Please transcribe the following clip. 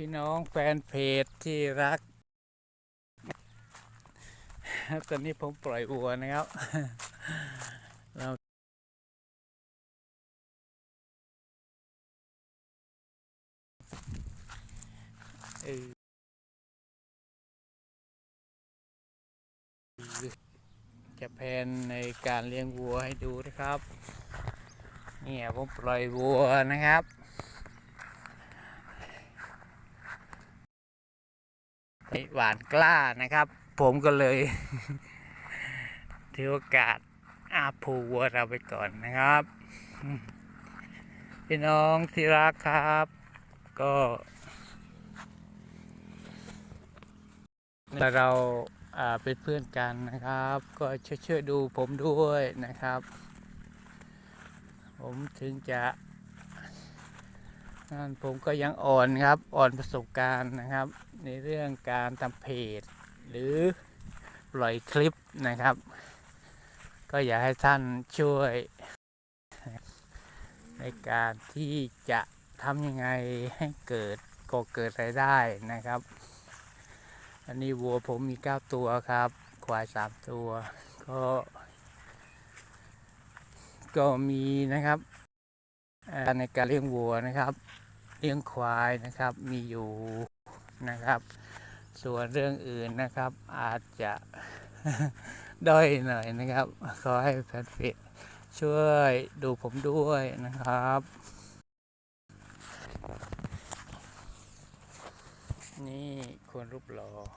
พี่น้องแฟนเพจที่รัก ตอนนี้ผมปล่อยวัวนะครับ เราเออจะแพนในการเลี้ยงวัวให้ดูนะครับ เนี่ยผมปล่อยวัวนะครับ ไอ้ หวานกล้านะครับ ผมก็เลย ถือโอกาสอาผูวัวเราไปก่อนนะครับพี่น้องที่รักครับ ก็เราอ่าเป็นเพื่อนกันนะครับ ก็ช่วยช่วยๆดูผมด้วยนะครับ ผมถึงจะนั่นผมก็ยังอ่อนครับ อ่อนประสบการณ์นะครับ ในเรื่องการทำเพจ หรือปล่อยคลิปนะครับ ก็อยากให้ท่านช่วย ในการที่จะทำยังไงให้เกิดก่อเกิดรายได้นะครับ อันนี้วัวผมมี 9 ตัวครับ ควาย 3 ตัว ก็ ก็มีนะครับในการเลี้ยงวัวนะครับ เลี้ยงควายนะครับ มีอยู่ นะครับ ส่วนเรื่องอื่นนะครับอาจจะด้อยหน่อยนะครับ ขอให้แฟนเพจช่วยดูผมด้วยนะครับ นี่คนรูปหล่อ